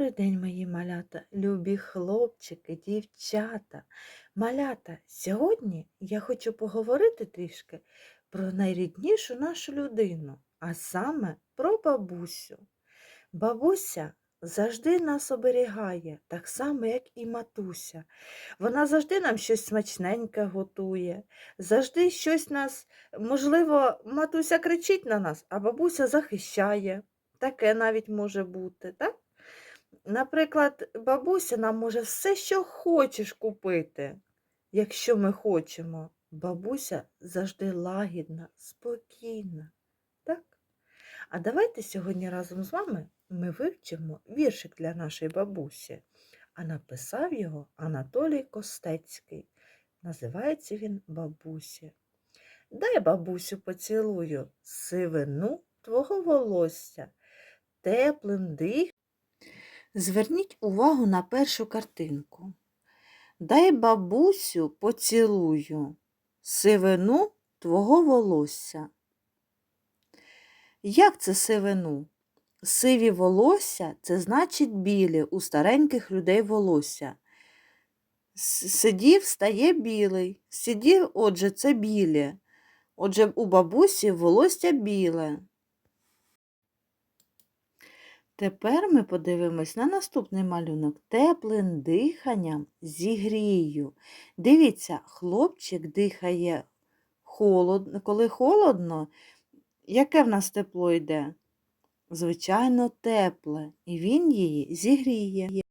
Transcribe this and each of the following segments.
Добрий день, мої малята, любі хлопчики, дівчата. Малята, сьогодні я хочу поговорити трішки про найріднішу нашу людину, а саме про бабусю. Бабуся завжди нас оберігає, так само, як і матуся. Вона завжди нам щось смачненьке готує, завжди щось нас, можливо, матуся кричить на нас, а бабуся захищає. Таке навіть може бути, так? Наприклад, бабуся нам може все, що хочеш купити, якщо ми хочемо. Бабуся завжди лагідна, спокійна. Так? А давайте сьогодні разом з вами ми вивчимо віршик для нашої бабусі. А написав його Анатолій Костецький. Називається він Бабусі. Дай бабусю поцілую сивину твого волосся, теплим дих. Зверніть увагу на першу картинку. Дай бабусю поцілую сивину твого волосся. Як це сивину? Сиві волосся це значить білі у стареньких людей волосся. Сидів, стає білий. Сидів, отже, це біле. Отже, у бабусі волосся біле. Тепер ми подивимось на наступний малюнок. Теплим диханням зігрію. Дивіться, хлопчик дихає холодно. Коли холодно, яке в нас тепло йде? Звичайно, тепле, і він її зігріє.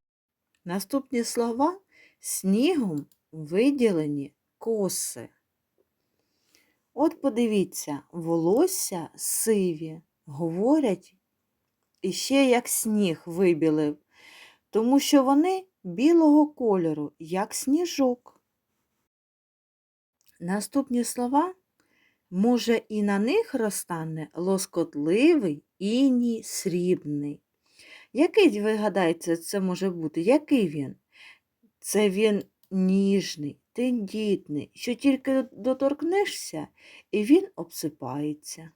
Наступні слова снігом виділені коси. От подивіться, волосся сиві, говорять і ще як сніг вибілив, тому що вони білого кольору, як сніжок. Наступні слова може і на них розтане лоскотливий іній срібний. Який, ви гадаєте, це може бути? Який він? Це він ніжний, тендітний, що тільки доторкнешся, і він обсипається.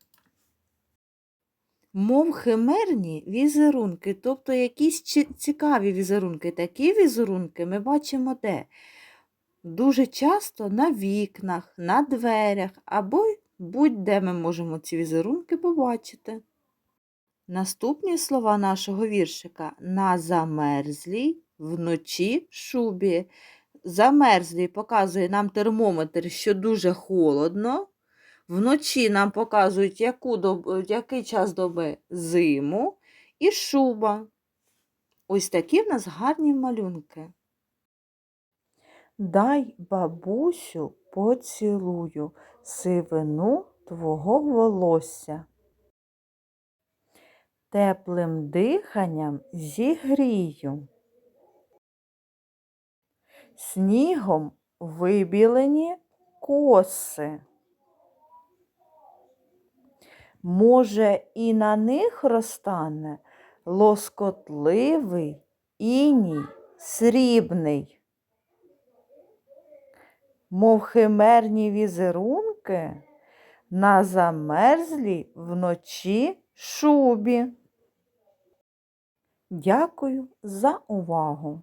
Мов химерні візерунки, тобто якісь цікаві візерунки. Такі візерунки ми бачимо де? Дуже часто на вікнах, на дверях або будь-де ми можемо ці візерунки побачити. Наступні слова нашого віршика на замерзлій вночі шубі. Замерзлій показує нам термометр, що дуже холодно. Вночі нам показують, яку доб... який час доби зиму і шуба. Ось такі в нас гарні малюнки. Дай бабусю поцілую сивину твого волосся. Теплим диханням зігрію. Снігом вибілені коси. Може, і на них розтане лоскотливий іній срібний. Мов химерні візерунки на замерзлій вночі шубі. Дякую за увагу!